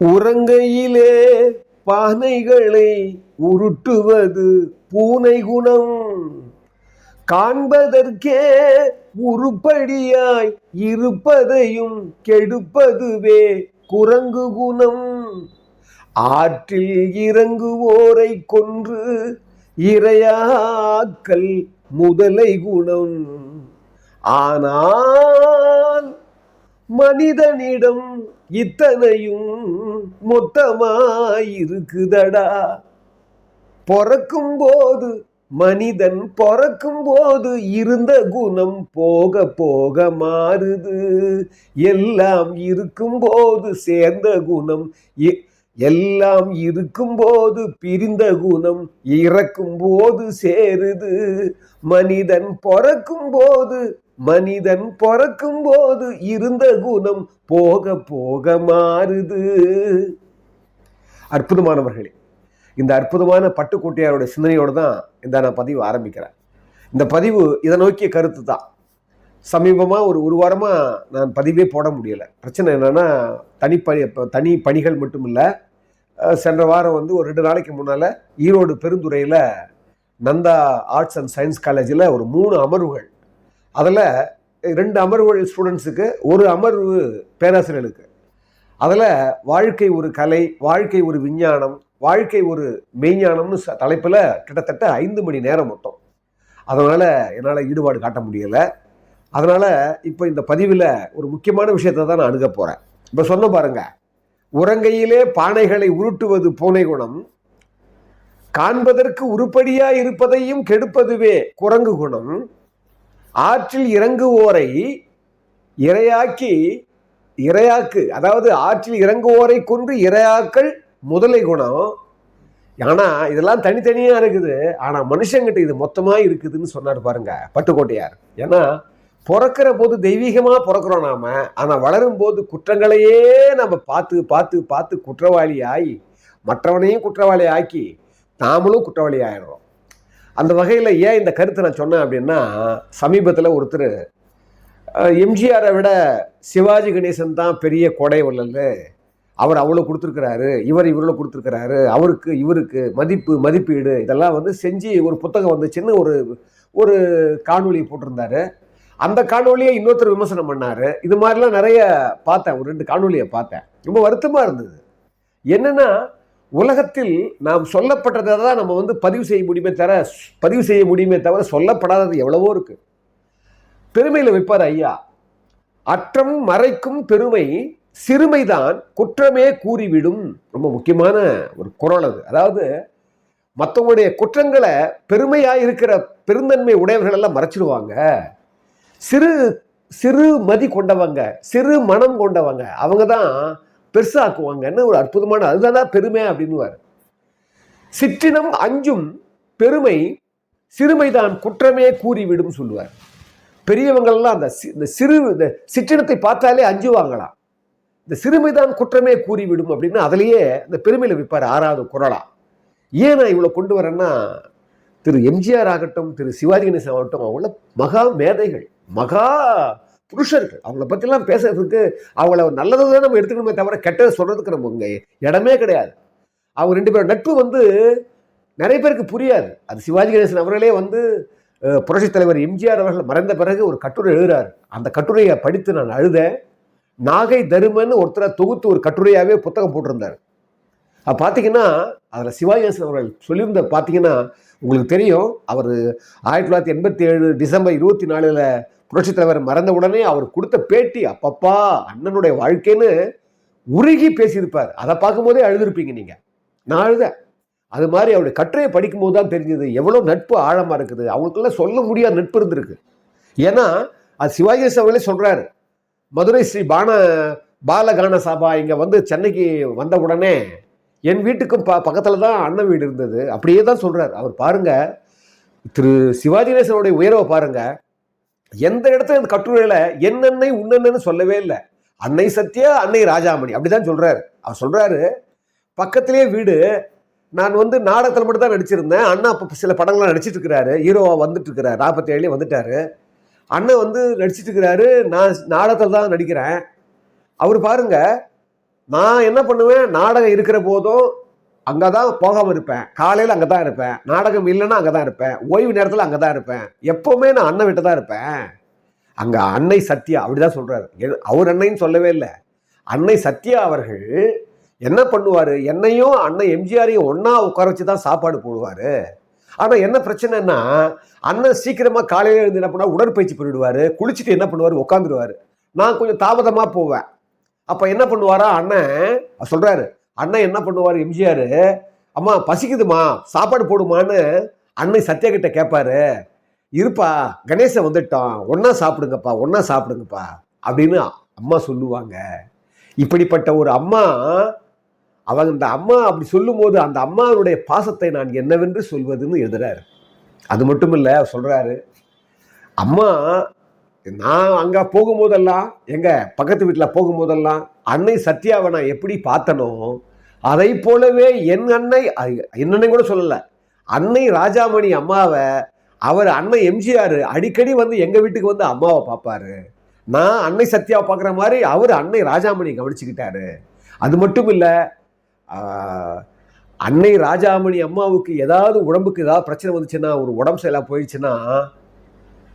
உறங்கையிலே பானைகளை உருட்டுவது பூனை குணம் காண்பதற்கே உருப்படியாய் இருப்பதையும் கெடுப்பதுவே குரங்கு குணம் ஆற்றில் இறங்குவோரை கொன்று இரையாக்கல் முதலை குணம் ஆனால் மனிதனிடம் இத்தனையும் மொத்தமாயிருக்குதடா. பிறக்கும் போது மனிதன் பிறக்கும் போது இருந்த குணம் போக போக மாறுது. எல்லாம் இருக்கும் போது சேர்ந்த குணம் எல்லாம் இருக்கும் போது பிரிந்த குணம் இறக்கும் போது சேருது. மனிதன் பிறக்கும் போது மனிதன் பிறக்கும் போது இருந்த குணம் போக போக மாறுது. அற்புதமானவர்களே இந்த அற்புதமான பட்டுக்கோட்டையாருடைய சிந்தனையோடு தான் இந்த நான் பதிவு ஆரம்பிக்கிறேன். இந்த பதிவு இதை நோக்கிய கருத்து தான். சமீபமாக ஒரு ஒரு வாரமாக நான் பதிவே போட முடியலை. பிரச்சனை என்னென்னா தனிப்பணி தனி பணிகள் மட்டும் இல்லை சென்ற வாரம் வந்து ஒரு ரெண்டு நாளைக்கு முன்னால் ஈரோடு பெருந்துறையில் நந்தா ஆர்ட்ஸ் அண்ட் சயின்ஸ் காலேஜில் ஒரு மூணு அமர்வுகள் அதில் ரெண்டு அமர்வுகள் ஸ்டூடெண்ட்ஸுக்கு ஒரு அமர்வு பேராசிரியர்களுக்கு. அதில் வாழ்க்கை ஒரு கலை வாழ்க்கை ஒரு விஞ்ஞானம் வாழ்க்கை ஒரு மெய்ஞானம்னு ச தலைப்பில் கிட்டத்தட்ட ஐந்து மணி நேரம் மொத்தம். அதனால் என்னால் ஈடுபாடு காட்ட முடியலை. அதனால் இப்போ இந்த பதிவில் ஒரு முக்கியமான விஷயத்தை தான் நான் அணுக போகிறேன் இப்போ சொன்ன பாருங்க உறங்கையிலே பானைகளை உருட்டுவது பூனை குணம் காண்பதற்கு உருப்படியாக இருப்பதையும் கெடுப்பதுவே குரங்கு குணம் ஆற்றில் இறங்குவோரை இரையாக்கி இரையாக்கு அதாவது ஆற்றில் இறங்குவோரை கொன்று இரையாக்கள் முதலை குணம். ஆனா இதெல்லாம் தனித்தனியா இருக்குது. ஆனா மனுஷங்கிட்ட இது மொத்தமா இருக்குதுன்னு சொன்னார் பாருங்க பட்டுக்கோட்டையார். ஏன்னா பிறக்கிற போது தெய்வீகமாக பிறக்கிறோம் நாம. ஆனால் வளரும் போது குற்றங்களையே நம்ம பார்த்து பார்த்து பார்த்து குற்றவாளி ஆகி மற்றவனையும் குற்றவாளி ஆக்கி நாமளும் குற்றவாளி ஆயிடுறோம். அந்த வகையில் ஏன் இந்த கருத்தை நான் சொன்னேன் அப்படின்னா சமீபத்தில் ஒருத்தர் எம்ஜிஆரை விட சிவாஜி கணேசன் தான் பெரிய கொடை வள்ளல். அவர் அவ்வளோ கொடுத்துருக்கிறாரு இவர் இவ்வளோ கொடுத்துருக்கிறாரு அவருக்கு இவருக்கு மதிப்பு மதிப்பீடு இதெல்லாம் வந்து செஞ்சு ஒரு புத்தகம் வந்துச்சுன்னு ஒரு ஒரு காணொலியை போட்டிருந்தாரு. அந்த காணொலியை இன்னொருத்தர் விமர்சனம் பண்ணார். இது மாதிரிலாம் நிறைய பார்த்தேன் ஒரு ரெண்டு காணொலியை பார்த்தேன். ரொம்ப வருத்தமாக இருந்தது. என்னென்னா உலகத்தில் நாம் சொல்லப்பட்டதை தான் நம்ம வந்து பதிவு செய்ய முடியுமே தவிர பதிவு செய்ய முடியுமே தவிர சொல்லப்படாதது எவ்வளவோ இருக்கு. பெருமையில் வைப்பார் ஐயா. அற்றம் மறைக்கும் பெருமை சிறுமைதான் குற்றமே கூறிவிடும். ரொம்ப முக்கியமான ஒரு குரல் அது. அதாவது மற்றவங்களுடைய குற்றங்களை பெருமையாக இருக்கிற பெருந்தன்மை உடையவர்கள் எல்லாம் மறைச்சிடுவாங்க சிறு சிறு மதி கொண்டவங்க சிறு மனம் கொண்டவங்க அவங்க தான் பெருசாக்குவாங்கன்னு ஒரு அற்புதமான அதுதான் பெருமை அப்படின்னுவார். சிற்றினம் அஞ்சும் பெருமை சிறுமைதான் குற்றமே கூறிவிடும் சொல்லுவார். பெரியவங்கள்லாம் அந்த சி- இந்த சிறு இந்த சிற்றினத்தை பார்த்தாலே அஞ்சுவாங்களாம் இந்த சிறுமைதான் குற்றமே கூறிவிடும் அப்படின்னு அதுலேயே இந்த பெருமையில் விற்பார் ஆறாவது குரலா ஏன் நான் இவ்வளோ கொண்டு வரேன்னா திரு எம்ஜிஆர் ஆகட்டும் திரு சிவாஜி கணேசன் ஆகட்டும் அவங்கள மகா மேதைகள் மகா புருஷர்கள். அவங்கள பற்றிலாம் பேசுறதுக்கு அவங்கள நல்லதை தான் நம்ம எடுத்துக்கணுமே தவிர கெட்டதை சொல்றதுக்கு நம்ம இங்கே இடமே கிடையாது. அவங்க ரெண்டு பேரும் நட்பு வந்து நிறைய பேருக்கு புரியாது. அது சிவாஜி கணேசன் அவர்களே வந்து புரட்சித் தலைவர் எம்ஜிஆர் அவர்கள் மறைந்த பிறகு ஒரு கட்டுரை எழுதுறாரு. அந்த கட்டுரையை படித்து நான் அழுதேன். நாகை தருமன் ஒருத்தரை தொகுத்து ஒரு கட்டுரையாகவே புத்தகம் போட்டிருந்தார். அது பார்த்தீங்கன்னா அதில் சிவாஜி கணேசன் அவர்கள் சொல்லியிருந்த பார்த்தீங்கன்னா உங்களுக்கு தெரியும். அவர் ஆயிரத்தி தொள்ளாயிரத்தி எண்பத்தி ஏழு டிசம்பர் இருபத்தி நாலில் புரட்சித் தலைவர் மறந்த உடனே அவர் கொடுத்த பேட்டி அப்பப்பா அண்ணனுடைய வாழ்க்கைன்னு உருகி பேசியிருப்பார். அதை பார்க்கும்போதே அழுதுருப்பீங்க நீங்கள் நான் அழுத அது மாதிரி அவருடைய கட்டுரையை படிக்கும்போது தான் தெரிஞ்சது எவ்வளோ நட்பு ஆழமாக இருக்குது. அவங்களுக்கெல்லாம் சொல்ல முடியாத நட்பு இருந்திருக்கு. ஏன்னா அது சிவாஜி அவர்களே சொல்கிறாரு மதுரை ஸ்ரீ பான பாலகான சபா இங்கே வந்து சென்னைக்கு வந்த உடனே என் வீட்டுக்கும் ப பக்கத்தில் தான் அண்ணன் வீடு இருந்தது. அப்படியே தான் சொல்கிறார் அவர் பாருங்கள் திரு சிவாஜி நேசனுடைய உயர்வை பாருங்கள் எந்த இடத்துல இந்த கட்டுரையில் என்னென்னை உன்னென்னு சொல்லவே இல்லை. அன்னை சத்யா அன்னை ராஜாமணி. அப்படிதான் சொல்றாரு. அவர் சொல்றாரு பக்கத்திலேயே வீடு. நான் வந்து நாடகத்தில் மட்டும் தான் நடிச்சிருந்தேன். அண்ணா அப்போ சில படங்கள்லாம் நடிச்சிட்டு இருக்கிறாரு ஹீரோவாக வந்துட்டு இருக்கிறாரு நாற்பத்தி ஏழுலேயே வந்துட்டாரு. அண்ணன் வந்து நடிச்சிட்டு இருக்கிறாரு நான் நாடகத்தில் தான் நடிக்கிறேன். அவர் பாருங்க நான் என்ன பண்ணுவேன்? நாடகம் இருக்கிற போதும் அங்கே தான் போகாமல் இருப்பேன். காலையில் அங்கே தான் இருப்பேன். நாடகம் இல்லைன்னா அங்கே தான் இருப்பேன். ஓய்வு நேரத்தில் அங்கே தான் இருப்பேன். எப்போவுமே நான் அண்ணன் விட்டு தான் இருப்பேன். அங்கே அன்னை சத்யா அப்படி தான் சொல்கிறாரு அவர் அன்னைன்னு சொல்லவே இல்லை. அன்னை சத்யா அவர்கள் என்ன பண்ணுவார்? என்னையும் அண்ணன் எம்ஜிஆரையும் ஒன்றா உட்கார வச்சு தான் சாப்பாடு போடுவார். ஆனால் என்ன பிரச்சனைன்னா அண்ணன் சீக்கிரமாக காலையில் எழுந்து என்ன பண்ணுவார்? உடற்பயிற்சி பண்ணிவிடுவார் குளிச்சுட்டு என்ன பண்ணுவார்? உட்காந்துருவார் நான் கொஞ்சம் தாமதமாக போவேன். அப்போ என்ன பண்ணுவாரா? அண்ணன் சொல்கிறாரு அண்ணன் என்ன பண்ணுவார் எம்ஜிஆர்? அம்மா பசிக்குதுமா சாப்பாடு போடுமான்னு அண்ணன் சத்யா கிட்ட கேட்பாரு இருப்பா கணேசன் வந்துட்டோம் ஒன்றா சாப்பிடுங்கப்பா ஒன்றா சாப்பிடுங்கப்பா அப்படின்னு அம்மா சொல்லுவாங்க. இப்படிப்பட்ட ஒரு அம்மா அவங்க அந்த அம்மா அப்படி சொல்லும்போது அந்த அம்மாவுடைய பாசத்தை நான் என்னவென்று சொல்வதுன்னு எழுதுறாரு. அது மட்டும் இல்லை சொல்கிறாரு அம்மா நான் அங்கே போகும்போதெல்லாம் எங்கள் பக்கத்து வீட்டில் போகும்போதெல்லாம் அன்னை சத்யாவை நான் எப்படி பார்த்தனோ அதை போலவே என் அன்னை என்னன்னு கூட சொல்லலை. அன்னை ராஜாமணி அம்மாவை அவர் அன்னை எம்ஜிஆர் அடிக்கடி வந்து எங்கள் வீட்டுக்கு வந்து அம்மாவை பார்ப்பாரு. நான் அன்னை சத்யாவை பார்க்குற மாதிரி அவர் அன்னை ராஜாமணி கவனிச்சுக்கிட்டாரு. அது மட்டும் இல்லை அன்னை ராஜாமணி அம்மாவுக்கு ஏதாவது உடம்புக்கு ஏதாவது பிரச்சனை வந்துச்சுன்னா ஒரு உடம்பு சரியில்லாம போயிடுச்சுன்னா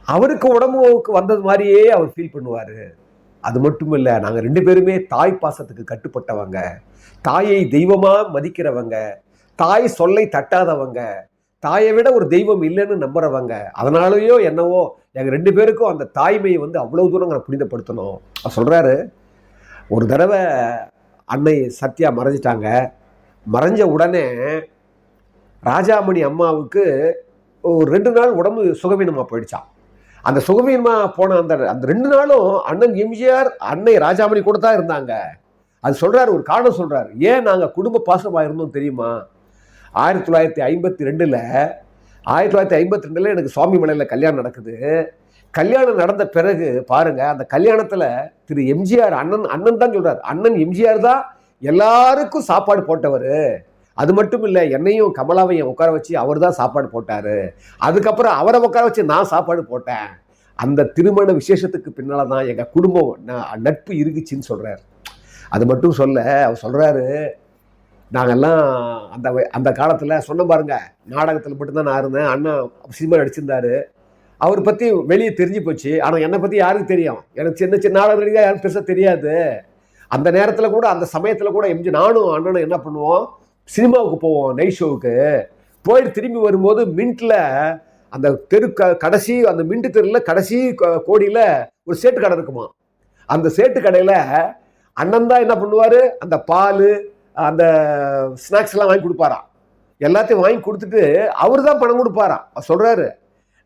அவருக்கு உடம்புக்கு வந்தது மாதிரியே அவர் ஃபீல் பண்ணுவார். அது மட்டும் இல்லை நாங்கள் ரெண்டு பேருமே தாய் பாசத்துக்கு கட்டுப்பட்டவங்க. தாயை தெய்வமாக மதிக்கிறவங்க. தாய் சொல்லை தட்டாதவங்க. தாயை விட ஒரு தெய்வம் இல்லைன்னு நம்புறவங்க. அதனாலயோ என்னவோ எங்கள் ரெண்டு பேருக்கும் அந்த தாய்மையை வந்து அவ்வளோ தூரம் நாங்கள் புனிதப்படுத்தணும். அவர் சொல்கிறாரு ஒரு தடவை அன்னை சத்யா மறைஞ்சிட்டாங்க. மறைஞ்ச உடனே ராஜாமணி அம்மாவுக்கு ஒரு ரெண்டு நாள் உடம்பு சுகவீனமாக போயிடுச்சான் அந்த சுகவீனமாக போன அந்த அந்த ரெண்டு நாளும் அண்ணன் எம்ஜிஆர் அன்னை ராஜாமணி கூட தான் இருந்தாங்க. அது சொல்கிறாரு ஒரு காரணம் சொல்கிறாரு ஏன் நாங்கள் குடும்ப பாசமாக இருந்தோம் தெரியுமா? ஆயிரத்தி தொள்ளாயிரத்தி ஐம்பத்தி ரெண்டில் ஆயிரத்தி தொள்ளாயிரத்தி ஐம்பத்தி ரெண்டில் எனக்கு சுவாமி மலையில் கல்யாணம் நடக்குது. கல்யாணம் நடந்த பிறகு பாருங்கள் அந்த கல்யாணத்தில் திரு எம்ஜிஆர் அண்ணன் அண்ணன் தான் சொல்கிறார் அண்ணன் எம்ஜிஆர் தான் எல்லாருக்கும் சாப்பாடு போட்டவர். அது மட்டும் இல்லை என்னையும் கமலாவையும் உட்கார வச்சு அவர் தான் சாப்பாடு போட்டார். அதுக்கப்புறம் அவரை உட்கார வச்சு நான் சாப்பாடு போட்டேன். அந்த திருமண விசேஷத்துக்கு பின்னால் தான் எங்கள் குடும்பம் நட்பு இருக்குச்சின்னு சொல்கிறார் அது மட்டும் சொல்ல அவர் சொல்கிறாரு நாங்கள்லாம் அந்த அந்த காலத்தில் சொன்ன பாருங்க நாடகத்தில் மட்டும்தான் நான் இருந்தேன். அண்ணன் சினிமா நடிச்சிருந்தாரு. அவர் பற்றி வெளியே தெரிஞ்சு போச்சு. ஆனால் என்னை பற்றி யாருக்கு தெரியும்? எனக்கு சின்ன சின்ன நாடகம் நடிகா யாரும் பெருசாக தெரியாது. அந்த நேரத்தில் கூட அந்த சமயத்தில் கூட எம்ஜி நானும் அண்ணனும் என்ன பண்ணுவோம்? சினிமாவுக்கு போவோம் நைட் ஷோவுக்கு போயிட்டு திரும்பி வரும்போது மின்ட்டில் அந்த தெரு க கடைசி அந்த மின்ட்டு தெருவில் கடைசி கோடியில் ஒரு சேட்டு கடை இருக்குமா அந்த சேட்டு கடையில் அண்ணன் தான் என்ன பண்ணுவார்? அந்த பால் அந்த ஸ்நாக்ஸ் எல்லாம் வாங்கி கொடுப்பாராம் எல்லாத்தையும் வாங்கி கொடுத்துட்டு அவர் தான் பணம் கொடுப்பாராம் சொல்கிறாரு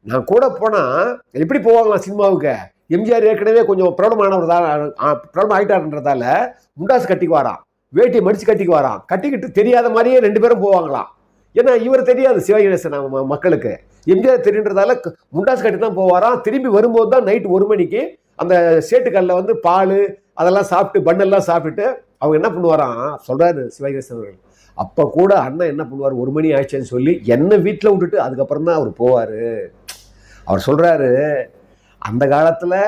நான் கூட போனால் எப்படி போவாங்களாம் சினிமாவுக்கு? எம்ஜிஆர் ஏற்கனவே கொஞ்சம் பிரபலமானவர் தான் பிரபலம் ஆகிட்டாருன்றதால முண்டாசு கட்டிக்கு வேட்டியை மடித்து கட்டிக்கு வரான். கட்டிக்கிட்டு தெரியாத மாதிரியே ரெண்டு பேரும் போவாங்களாம். ஏன்னா இவர் தெரியாது சிவகணேசன் மக்களுக்கு. எம்ஜிஆர் தெரியுன்றதால முண்டாசு கட்டி தான் போவாராம். திரும்பி வரும்போது தான் நைட்டு ஒரு மணிக்கு அந்த சேட்டுக்கல்ல வந்து பால் அதெல்லாம் சாப்பிட்டு பண்ணெல்லாம் சாப்பிட்டுட்டு அவங்க என்ன பண்ணுவாராம்? சொல்கிறாரு சிவகணேசன் அவர்கள். அப்போ கூட அண்ணன் என்ன பண்ணுவார்? ஒரு மணி ஆயிடுச்சுன்னு சொல்லி என்னை வீட்டில் விட்டுட்டு அதுக்கப்புறம் தான் அவர் போவார். அவர் சொல்கிறாரு அந்த காலத்தில்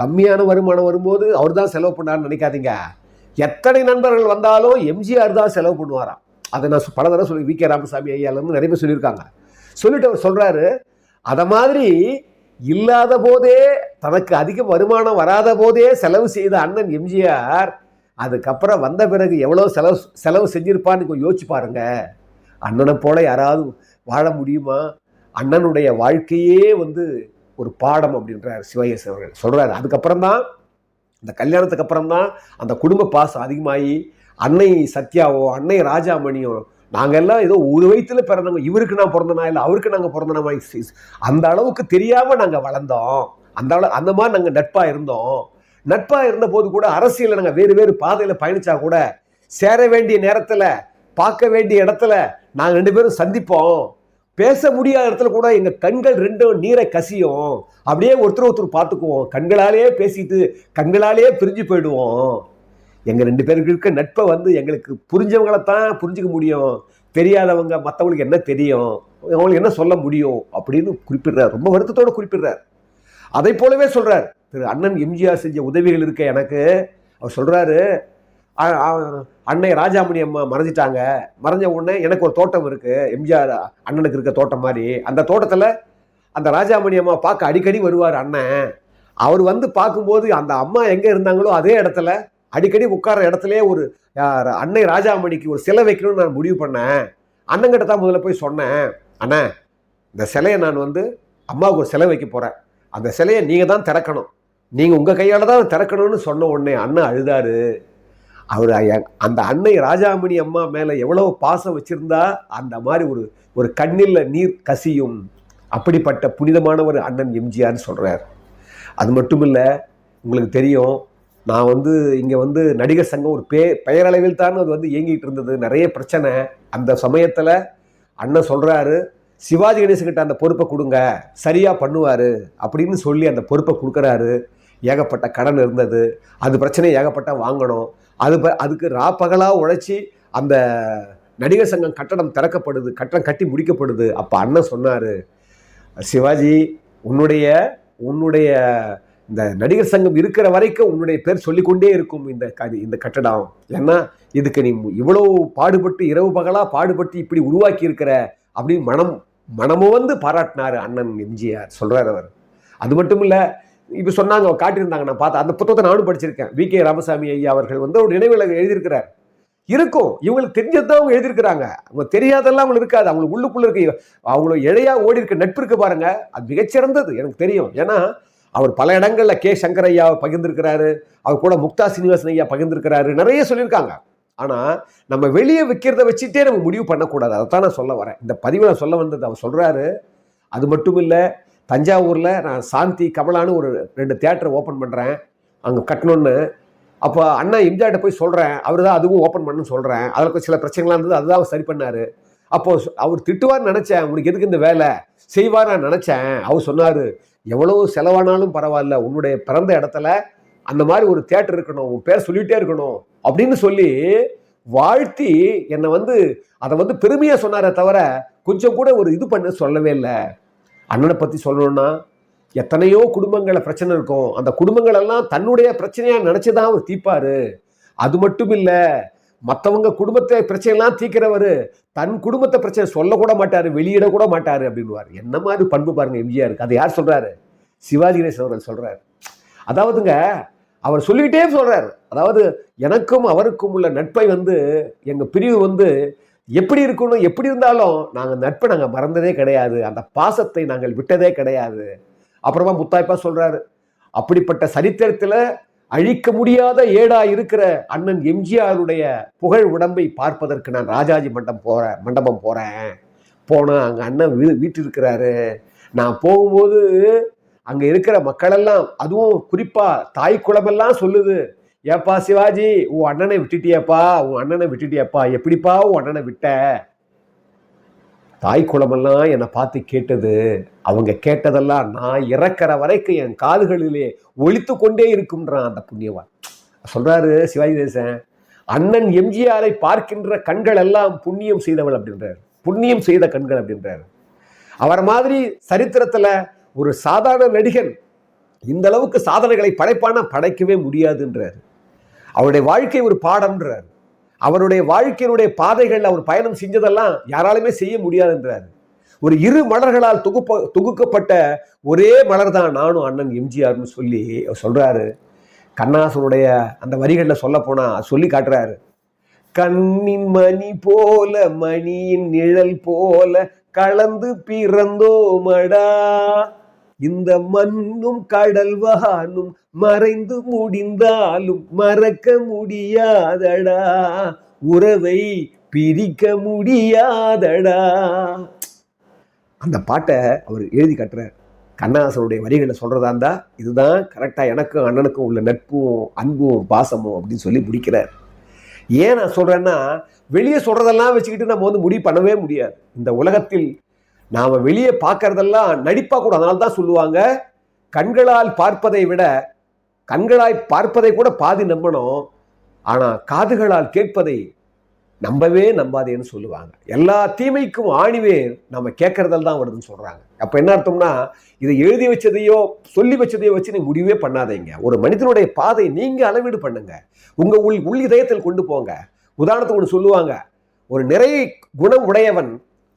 கம்மியான வருமானம் வரும்போது அவர் தான் செலவு பண்ணார்னு நினைக்காதீங்க. எத்தனை நண்பர்கள் வந்தாலும் எம்ஜிஆர் தான் செலவு பண்ணுவாராம். அதை நான் பல தடவை சொல்லி வி கே ராமசாமி ஐயாலன்னு நிறைய பேர் சொல்லியிருக்காங்க. சொல்லிட்டு அவர் சொல்கிறாரு அதை மாதிரி இல்லாத போதே தனக்கு அதிக வருமானம் வராத போதே செலவு செய்த அண்ணன் எம்ஜிஆர் அதுக்கப்புறம் வந்த பிறகு எவ்வளோ செலவு செலவு செஞ்சிருப்பான்னு கொஞ்சம் யோசிச்சு பாருங்க. அண்ணனை போல யாராவது வாழ முடியுமா? அண்ணனுடைய வாழ்க்கையே வந்து ஒரு பாடம் அப்படின்றார் சிவயஸ் அவர்கள். சொல்கிறாரு அதுக்கப்புறம் தான் இந்த கல்யாணத்துக்கு அப்புறம் தான் அந்த குடும்ப பாசம் அதிகமாகி அன்னை சத்யாவோ அன்னை ராஜாமணியோ நாங்கள் எல்லாம் ஏதோ ஒரு வயிற்றுல பிறந்தவங்க. இவருக்கு நான் பிறந்தனா இல்லை அவருக்கு நாங்கள் பிறந்தனா அந்த அளவுக்கு தெரியாமல் நாங்கள் வளர்ந்தோம். அந்த அளவு அந்த மாதிரி நாங்கள் நட்பாக இருந்தோம். நட்பாக இருந்த போது கூட அரசியலில் நாங்கள் வேறு வேறு பாதையில் பயணித்தா கூட சேர வேண்டிய நேரத்தில் பார்க்க வேண்டிய இடத்துல நாங்கள் ரெண்டு பேரும் சந்திப்போம். பேச முடியாத இடத்துல கூட எங்கள் கண்கள் ரெண்டும் நீரை கசியும். அப்படியே ஒருத்தர் ஒருத்தர் பார்த்துக்குவோம். கண்களாலேயே பேசிட்டு கண்களாலேயே பிரிஞ்சு போயிடுவோம். எங்கள் ரெண்டு பேருக்கு இருக்க நட்பை வந்து எங்களுக்கு புரிஞ்சவங்களை தான் புரிஞ்சுக்க முடியும். தெரியாதவங்க மற்றவங்களுக்கு என்ன தெரியும்? அவங்களுக்கு என்ன சொல்ல முடியும்? அப்படின்னு குறிப்பிடுறார். ரொம்ப வருத்தத்தோடு குறிப்பிடுறார். அதை போலவே சொல்கிறார் திரு அண்ணன் எம்ஜிஆர் செஞ்ச உதவிகள் இருக்க எனக்கு. அவர் சொல்கிறாரு அன்னை ராஜாமணி அம்மா மறைஞ்சிட்டாங்க. மறைஞ்ச உடனே எனக்கு ஒரு தோட்டம் இருக்குது எம்ஜிஆர் அண்ணனுக்கு இருக்க தோட்டம் மாதிரி. அந்த தோட்டத்தில் அந்த ராஜாமணி அம்மா பார்க்க அடிக்கடி வருவார் அண்ணன். அவர் வந்து பார்க்கும்போது அந்த அம்மா எங்கே இருந்தாங்களோ அதே இடத்துல அடிக்கடி உட்கார இடத்துலயே ஒரு அன்னை ராஜாமணிக்கு ஒரு சிலை வைக்கணும்னு நான் முடிவு பண்ணேன். அண்ணங்கிட்ட தான் முதல்ல போய் சொன்னேன். அண்ணா இந்த சிலையை நான் வந்து அம்மாவுக்கு ஒரு சிலை வைக்க போகிறேன் அந்த சிலையை நீங்கள் தான் திறக்கணும். நீங்கள் உங்கள் கையால் தான் திறக்கணும்னு சொன்ன உடனே அண்ணன் அழுதாரு. அவர் அந்த அன்னை ராஜாமணி அம்மா மேலே எவ்வளவு பாசம் வச்சுருந்தா அந்த மாதிரி ஒரு ஒரு கண்ணில் நீர் கசியும். அப்படிப்பட்ட புனிதமான ஒரு அண்ணன் எம்ஜிஆர்னு சொல்கிறார் அது மட்டும் இல்லை உங்களுக்கு தெரியும் நான் வந்து இங்கே வந்து நடிகர் சங்கம் ஒரு பே பெயரளவில் தான் அது வந்து இயங்கிட்டு இருந்தது. நிறைய பிரச்சனை. அந்த சமயத்தில் அண்ணன் சொல்கிறாரு சிவாஜி கணேசன்கிட்ட அந்த பொறுப்பை கொடுங்க. சரியாக பண்ணுவார். அப்படின்னு சொல்லி அந்த பொறுப்பை கொடுக்குறாரு. ஏகப்பட்ட கடன் இருந்தது. அது பிரச்சனை ஏகப்பட்ட வாங்கணும். அது ப- அதுக்கு ராப்பகலாக உழைச்சி அந்த நடிகர் சங்கம் கட்டடம் திறக்கப்படுது கட்டடம் கட்டி முடிக்கப்படுது. அப்போ அண்ணன் சொன்னார் சிவாஜி உன்னுடைய உன்னுடைய இந்த நடிகர் சங்கம் இருக்கிற வரைக்கும் உன்னுடைய பேர் சொல்லிக்கொண்டே இருக்கும் இந்த க- இந்த கட்டடம். ஏன்னா இதுக்கு நீ இவ்வளவு பாடுபட்டு இரவு பகலாக பாடுபட்டு இப்படி உருவாக்கி இருக்கிற அப்படின்னு மனம் மனமும் வந்து பாராட்டினார் அண்ணன் எம்ஜிஆர் சொல்கிறார் அவர். அது மட்டும் இல்லை இப்போ சொன்னாங்க காட்டியிருந்தாங்க நான் பார்த்தேன் அந்த புத்தகத்தை நானும் படிச்சிருக்கேன். வி. கே. ராமசாமி ஐயா அவர்கள் வந்து ஒரு நினைவுல எழுதியிருக்கிறார். இருக்கும். இவங்களுக்கு தெரிஞ்சதுதான் அவங்க எழுதியிருக்கிறாங்க. அவங்க தெரியாதெல்லாம் அவங்களுக்கு இருக்காது. அவங்களுக்கு உள்ளுக்குள்ள இருக்கு அவங்கள இழையா ஓடி இருக்க நட்பு இருக்கு பாருங்க. அது மிகச்சிறந்தது எனக்கு தெரியும். ஏன்னா அவர் பல இடங்களில் கே. சங்கர் ஐயா பகிர்ந்திருக்கிறாரு. அவர் கூட முக்தா சீனிவாசன் ஐயா பகிர்ந்திருக்கிறாரு. நிறைய சொல்லியிருக்காங்க. ஆனால் நம்ம வெளியே வைக்கிறத வச்சுட்டே நம்ம முடிவு பண்ணக்கூடாது. அதை தான் நான் சொல்ல வரேன். இந்த பதிவில் நான் சொல்ல வந்தது அவர் சொல்கிறாரு அது மட்டும் இல்லை தஞ்சாவூரில் நான் சாந்தி கமலான்னு ஒரு ரெண்டு தேட்டரை ஓப்பன் பண்ணுறேன் அங்கே கட்டணும்னு. அப்போ அண்ணா எம்ஜிஆர்ட்ட போய் சொல்கிறேன் அவர் தான் அதுவும் ஓப்பன் பண்ணுன்னு சொல்கிறேன் அதில் சில பிரச்சனைகள்லாம் இருந்தது. அதுதான் அவர் சரி பண்ணார். அப்போது அவர் திட்டுவார்னு நினச்சேன். உனக்கு எதுக்கு இந்த வேலை? செய்வார் நான் நினச்சேன். அவர் சொன்னார் எவ்வளவு செலவானாலும் பரவாயில்ல. உன்னுடைய பிறந்த இடத்துல அந்த மாதிரி ஒரு தேட்டர் இருக்கணும். உன் பேர் சொல்லிகிட்டே இருக்கணும். அப்படின்னு சொல்லி வாழ்த்தி என்னை வந்து அதை வந்து பெருமையாக சொன்னாரே தவிர கொஞ்சம் கூட ஒரு இது பண்ண சொல்லவே இல்லை. அண்ணனை பற்றி சொல்லணும்னா எத்தனையோ குடும்பங்களில் பிரச்சனை இருக்கும். அந்த குடும்பங்களெல்லாம் தன்னுடைய பிரச்சனையாக நினச்சி தான் அவர் தீர்ப்பாரு. அது மட்டும் இல்லை மற்றவங்க குடும்பத்தை பிரச்சனைலாம் தீக்கிறவர் தன் குடும்பத்தை பிரச்சனை சொல்லக்கூட மாட்டார் வெளியிடக்கூட மாட்டார் அப்படின்வார் என்ன மாதிரி பண்பு பாருங்க எம்ஜிஆருக்கு அதை யார் சொல்கிறாரு சிவாஜி கணேசன் அவர்கள் சொல்கிறார் அதாவதுங்க அவர் சொல்லிக்கிட்டே சொல்கிறார் அதாவது எனக்கும் அவருக்கும் உள்ள நட்பை வந்து எங்கள் பிரிவு வந்து எப்படி இருக்கணும் எப்படி இருந்தாலும் நாங்கள் நட்பை நாங்கள் மறந்ததே கிடையாது. அந்த பாசத்தை நாங்கள் விட்டதே கிடையாது. அப்புறமா முத்தாய்ப்பா சொல்கிறாரு அப்படிப்பட்ட சரித்திரத்தில் அழிக்க முடியாத ஏடா இருக்கிற அண்ணன் எம்ஜிஆருடைய புகழ் உடம்பை பார்ப்பதற்கு நான் ராஜாஜி மண்டபம் போகிறேன் மண்டபம் போகிறேன் போனேன் அங்கே அண்ணன் வீ வீட்டு இருக்கிறாரு நான் போகும்போது அங்கே இருக்கிற மக்களெல்லாம் அதுவும் குறிப்பாக தாய் குளமெல்லாம் சொல்லுது. ஏப்பா சிவாஜி உன் அண்ணனை விட்டுட்டியப்பா உன் அண்ணனை விட்டுட்டியப்பா. எப்படிப்பா உன் அண்ணனை விட்ட? தாய் குளமெல்லாம் என்னை பார்த்து கேட்டது. அவங்க கேட்டதெல்லாம் நான் இறக்கிற வரைக்கும் என் காதுகளிலே ஒழித்து கொண்டே இருக்கும்ன்றான் அந்த புண்ணியவான். சொல்றாரு சிவாஜி தேசன் அண்ணன் எம்ஜிஆரை பார்க்கின்ற கண்கள் எல்லாம் புண்ணியம் செய்தவள் அப்படின்றார். புண்ணியம் செய்த கண்கள் அப்படின்றார். அவர் மாதிரி சரித்திரத்தில் ஒரு சாதாரண நடிகன் இந்த அளவுக்கு சாதனைகளை படைப்பான? படைக்கவே முடியாதுன்றார். அவருடைய வாழ்க்கை ஒரு பாடம்ன்றார். அவருடைய வாழ்க்கையினுடைய பாதைகள் அவர் பயணம் செஞ்சதெல்லாம் யாராலுமே செய்ய முடியாதுன்றார். ஒரு இரு மலர்களால் தொகுப்ப தொகுக்கப்பட்ட ஒரே மலர் தான் நானும் அண்ணன் எம்ஜிஆர்னு சொல்லி சொல்கிறாரு கண்ணாசனுடைய அந்த வரிகளில் சொல்ல போனால் சொல்லி காட்டுறாரு. கண்ணின் மணி போல மணியின் நிழல் போல கலந்து பிறந்தோமடா. இந்த மண்ணும் கடல் வானும் மறைந்து முடிந்தாலும் மறக்க முடியாதடா. உறவை பிரிக்க முடியாதடா. அந்த பாட்டை அவர் எழுதி காட்டுறார். கண்ணாசனுடைய வரிகளை சொல்றதா இருந்தால் இதுதான் கரெக்டாக எனக்கும் அண்ணனுக்கும் உள்ள நட்பும் அன்பும் பாசமும் அப்படின்னு சொல்லி முடிக்கிறார். ஏன் நான் சொல்றேன்னா வெளியே சொல்றதெல்லாம் வச்சுக்கிட்டு நம்ம வந்து முடிவு பண்ணவே முடியாது. இந்த உலகத்தில் நாம் வெளியே பார்க்கறதெல்லாம் நடிப்பாக கூட அதனால தான் சொல்லுவாங்க. கண்களால் பார்ப்பதை விட கண்களாய் பார்ப்பதை கூட பாதி நம்பணும். ஆனால் காதுகளால் கேட்பதை நம்பவே நம்பாதேன்னு சொல்லுவாங்க. எல்லா தீமைக்கும் ஆணிவேர் நம்ம கேட்கறதால் தான் வருதுன்னு சொல்கிறாங்க அப்போ என்ன அர்த்தம்னா இதை எழுதி வச்சதையோ சொல்லி வச்சதையோ வச்சு நீ முடிவே பண்ணாதீங்க. ஒரு மனிதனுடைய பாதை நீங்கள் அளவீடு பண்ணுங்க. உங்கள் உள் உள் இதயத்தில் கொண்டு போங்க. உதாரணத்துக்கு ஒன்று சொல்லுவாங்க. ஒரு நிறைய குணம் உடையவன்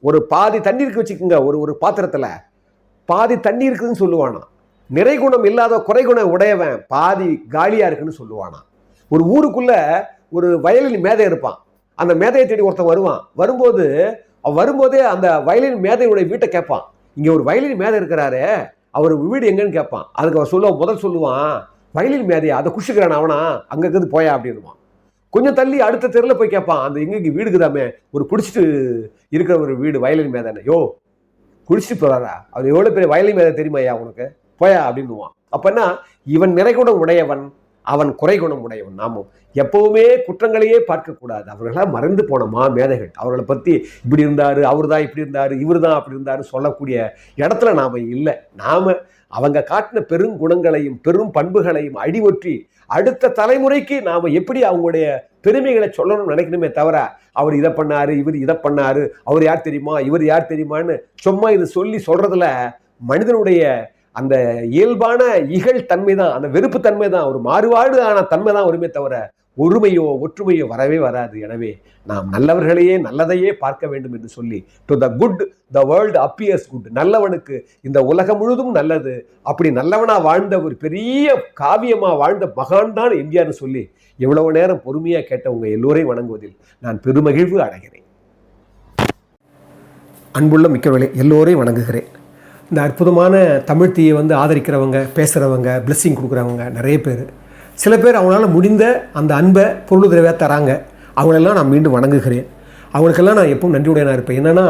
ஒரு பாதி தண்ணீருக்கு வச்சுக்கோங்க ஒரு ஒரு பாத்திரத்தில். பாதி தண்ணி இருக்குதுன்னு சொல்லுவானா. நிறை குணம் இல்லாத குறைகுணம் உடையவன் பாதி காலியாக இருக்குன்னு சொல்லுவானா. ஒரு ஊருக்குள்ளே ஒரு வயலின் மேதை இருப்பான். அந்த மேதையை தேடி ஒருத்தன் வருவான். வரும்போது அவன் வரும்போதே அந்த வயலின் மேதையுடைய வீட்டை கேட்பான். இங்கே ஒரு வயலின் மேதை இருக்கிறாரு அவர் வீடு எங்கன்னு கேட்பான். அதுக்கு அவன் சொல்லுவான் முதல் சொல்லுவான் வயலின் மேதையா? அதை குஷிக்கிறான் அவனா? அங்கே இருக்குது போயா? அப்படின்னுவான். கொஞ்சம் தள்ளி அடுத்த தெருல போய் கேட்பான் அந்த எங்க இங்க வீடு இருக்குதாமே? ஒரு குடிச்சிட்டு இருக்கிற ஒரு வீடு வயலின் மேதானே யோ குடிச்சிட்டு போறாரா? அவர் எவ்வளவு பெரிய வயலின் மேதை தெரியுமா ஐயா உனக்கு? போயா அப்படின்னுவான். அப்ப இவன் நிறைகுணம் உடையவன். அவன் குறைகுணம் உடையவன். நாமும் எப்பவுமே குற்றங்களையே பார்க்கக்கூடாது. அவர்களாக மறந்து போன மா மேதைகள்? அவர்களை பற்றி இப்படி இருந்தார் அவர் தான் இப்படி இருந்தார் இவர் தான் அப்படி இருந்தார் சொல்லக்கூடிய இடத்துல நாம் இல்லை. நாம் அவங்க காட்டின பெருங்குணங்களையும் பெரும் பண்புகளையும் அடிவொற்றி அடுத்த தலைமுறைக்கு நாம் எப்படி அவங்களுடைய பெருமைகளை சொல்லணும்னு நினைக்கணுமே தவிர அவர் இதை பண்ணாரு இவர் இதை பண்ணார் அவர் யார் தெரியுமா இவர் யார் தெரியுமான்னு சும்மா இது சொல்லி சொல்கிறதுல மனிதனுடைய அந்த இயல்பான இகழ் தன்மை தான் அந்த வெறுப்பு தன்மை தான் ஒரு மாறுபாடு ஆன தன்மை தான் வருமே தவிர ஒருமையோ ஒற்றுமையோ வரவே வராது. எனவே நாம் நல்லவர்களையே நல்லதையே பார்க்க வேண்டும் என்று சொல்லி to the good the world appears good நல்லவனுக்கு இந்த உலகம் முழுதும் நல்லது. அப்படி நல்லவனாக வாழ்ந்த ஒரு பெரிய காவியமாக வாழ்ந்த மகான் தான் எம்ஜிஆர்னு சொல்லி எவ்வளவு நேரம் பொறுமையாக கேட்டவங்க எல்லோரையும் வணங்குவதில் நான் பெருமகிழ்வு அடைகிறேன். அன்புள்ள மிக்கவர்களே எல்லோரையும் வணங்குகிறேன். இந்த அற்புதமான தமிழ் தீயை வந்து ஆதரிக்கிறவங்க பேசுகிறவங்க பிளெஸ்ஸிங் கொடுக்குறவங்க நிறைய பேர். சில பேர் அவங்களால முடிந்த அந்த அன்பை பொருளுதவியாக தராங்க. அவங்களெல்லாம் நான் மீண்டும் வணங்குகிறேன். அவங்களுக்கெல்லாம் நான் எப்பவும் நன்றியுடையனாக இருப்பேன். என்னென்னா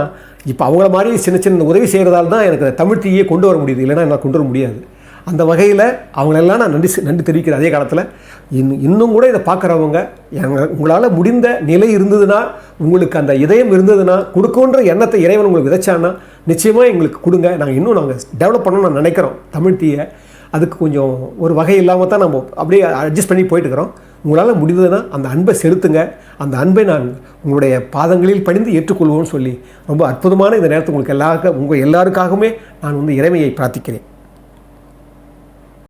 இப்போ அவங்கள மாதிரி சின்ன சின்ன உதவி செய்கிறதால தான் எனக்கு அந்த தமிழ் தீயை கொண்டு வர முடியுது. இல்லைன்னா என்னால் கொண்டு வர முடியாது. அந்த வகையில் அவங்களெல்லாம் நான் நன்றி நன்றி தெரிவிக்கிறேன் அதே காலத்தில் இன்னும் இன்னும் கூட இதை பார்க்குறவங்க எங்கள் உங்களால் முடிந்த நிலை இருந்ததுன்னா உங்களுக்கு அந்த இதயம் இருந்ததுன்னா கொடுக்குன்ற எண்ணத்தை இறைவன் உங்களுக்கு விதைச்சான்னா நிச்சயமாக எங்களுக்கு கொடுங்க. நாங்கள் இன்னும் நாங்கள் டெவலப் பண்ணணும்னு நான் நினைக்கிறோம். தமிழ் தீயை அதுக்கு கொஞ்சம் ஒரு வகை இல்லாமல் தான் நம்ம அப்படியே அட்ஜஸ்ட் பண்ணி போயிட்டுருக்கிறோம் உங்களால் முடிந்ததுன்னா அந்த அன்பை செலுத்துங்க. அந்த அன்பை நான் உங்களுடைய பாதங்களில் பணிந்து ஏற்றுக்கொள்வோம்னு சொல்லி ரொம்ப அற்புதமான இந்த நேரத்தை உங்களுக்கு எல்லாருக்கும் உங்கள் எல்லாருக்காகவுமே நான் வந்து இறைமையை பிரார்த்திக்கிறேன்.